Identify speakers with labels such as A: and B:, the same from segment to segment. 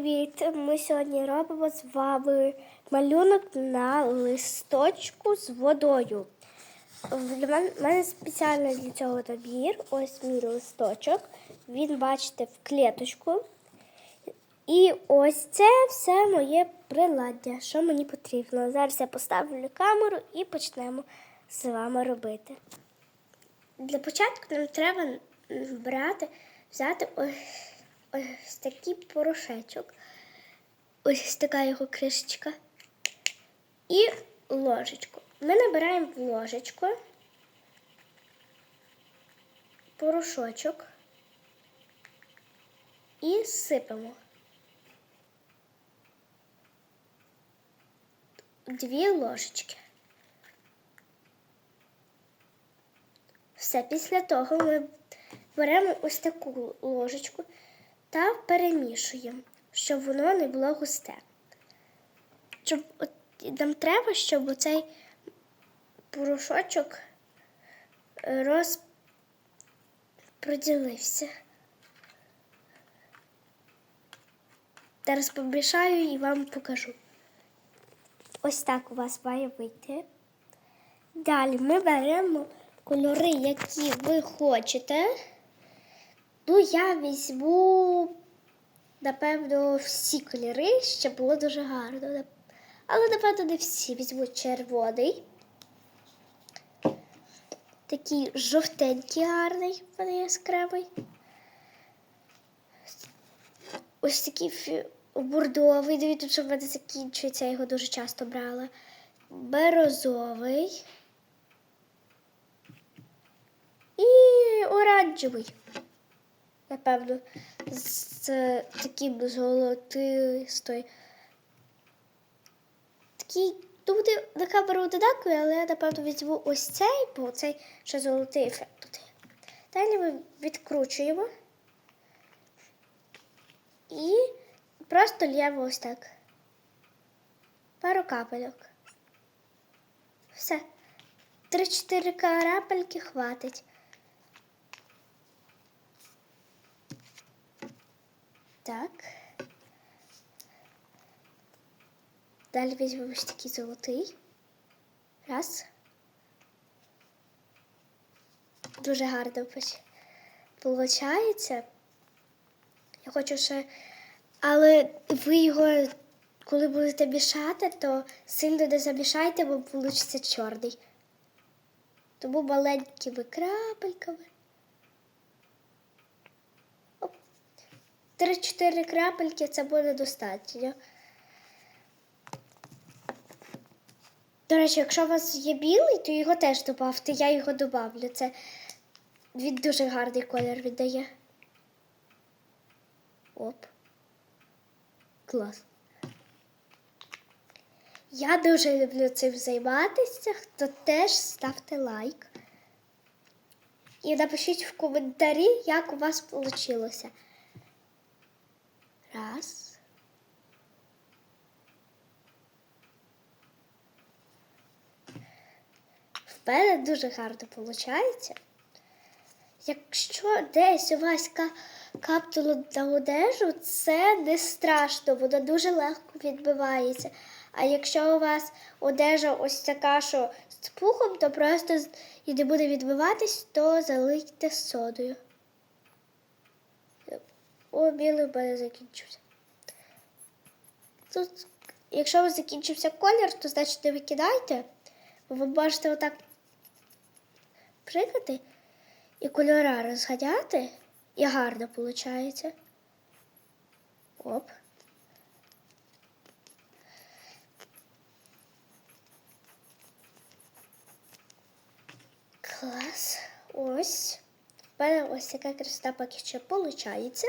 A: Привіт! Ми сьогодні робимо з вами малюнок на листочку з водою. В мене, мене спеціально для цього набір. Ось мій листочок. Він, бачите, в клеточку. І ось це все моє приладдя, що мені потрібно. Зараз я поставлю камеру і почнемо з вами робити. Для початку нам треба брати, взяти ось, ось такий порошечок. Ось така його кришечка. І ложечку. Ми набираємо в ложечку порошочок і сипемо. Дві ложечки. Все, після того ми беремо ось таку ложечку та перемішуємо, щоб воно не було густе. Щоб, от, нам треба, щоб оцей порошочок розпроділився. Зараз помішаю і вам покажу. Ось так у вас має вийти. Далі ми беремо кольори, які ви хочете. Ну, я візьму, напевно, всі кольори, щоб було дуже гарно. Але, напевно, не всі. Візьму червоний. Такий жовтенький гарний, вони яскравий. Ось такий фі- бордовий. Дивіться, що в мене закінчується, я його дуже часто брала. Берозовий. І оранжевий. Напевно, з таким золотистою. Такий, ну, буде на камеру одинаковий, але я, напевно, візьму ось цей, бо цей ще золотий ефект тут. Далі ми відкручуємо. І просто лємо ось так. Пару капельок. Все. Три-чотири карапельки хватить. Так. Далі візьмемо ось такий золотий. Раз. Дуже гарно виходить. Я хочу ще. Але ви його, коли будете мішати, то сильно не замішайте, бо вийде чорний. Тому маленькими крапельками. 3-4 крапельки це буде достатньо. До речі, якщо у вас є білий, то його теж додавте, я його додавлю. Це він дуже гарний колір віддає. Оп. Клас. Я дуже люблю цим займатися, то теж ставте лайк. І напишіть в коментарі, як у вас вийшло. Раз. В мене дуже гарно виходить. Якщо десь у вас ка- каптуло на одежу, це не страшно, воно дуже легко відбивається. А якщо у вас одежа ось така, що з пухом, то просто і не буде відбиватись, то залийте содою. О, білий у мене закінчився. Тут, якщо у вас закінчився колір, то значить не викидайте. Ви можете отак прикати і кольора розганяти, і гарно виходить. Оп. Клас. Ось. В мене ось така красота поки що виходить.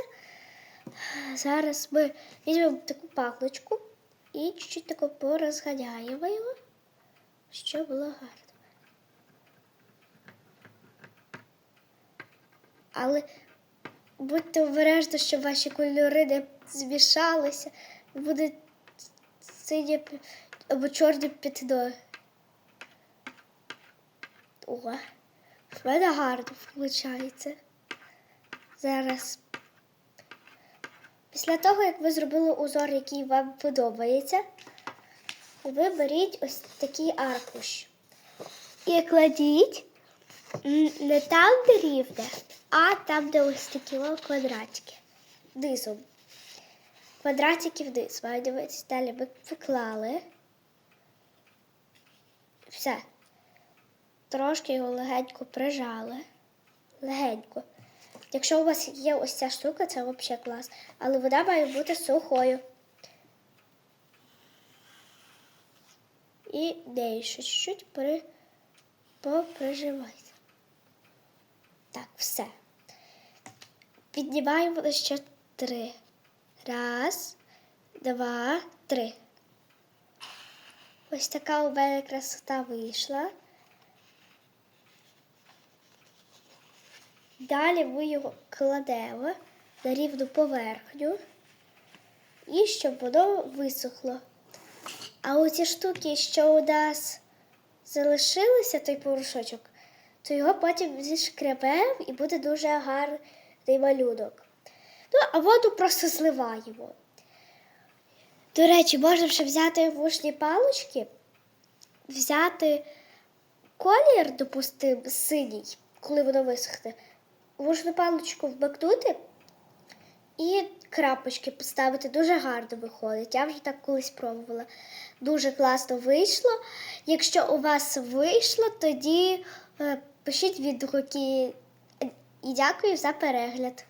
A: Зараз ми візьмемо таку пакличку і чуть-чуть тако порозганяємо його, щоб було гарно. Але будьте обережні, щоб ваші кольори не змішалися, буде синє або чорне пятно. О, в мене гарно виходить. Зараз Після того, як ви зробили узор, який вам подобається, ви беріть ось такий аркуш і кладіть не там, де рівне, а там, де ось такі квадратики. Низом. Квадратики вниз. Маю дивитися. Далі ми поклали. Все. Трошки його легенько прижали. Легенько. Якщо у вас є ось ця штука, це взагалі клас. Але вода має бути сухою. І нею ще чуть-чуть при... поприжимайте. Так, все. Піднімаємо ще три. Раз, два, три. Ось така у мене красота вийшла. Далі ми його кладемо на рівну поверхню і щоб воно висохло. А оці штуки, що у нас залишилися, той порошочок, то його потім зішкребемо і буде дуже гарний малюнок. Ну, а воду просто зливаємо. До речі, можна ще взяти вушні палички, взяти колір, допустимо, синій, коли воно висохне, вушну паличку вмикнути і крапочки поставити. Дуже гарно виходить. Я вже так колись пробувала. Дуже класно вийшло. Якщо у вас вийшло, тоді пишіть пишіть відгуки. І дякую за перегляд.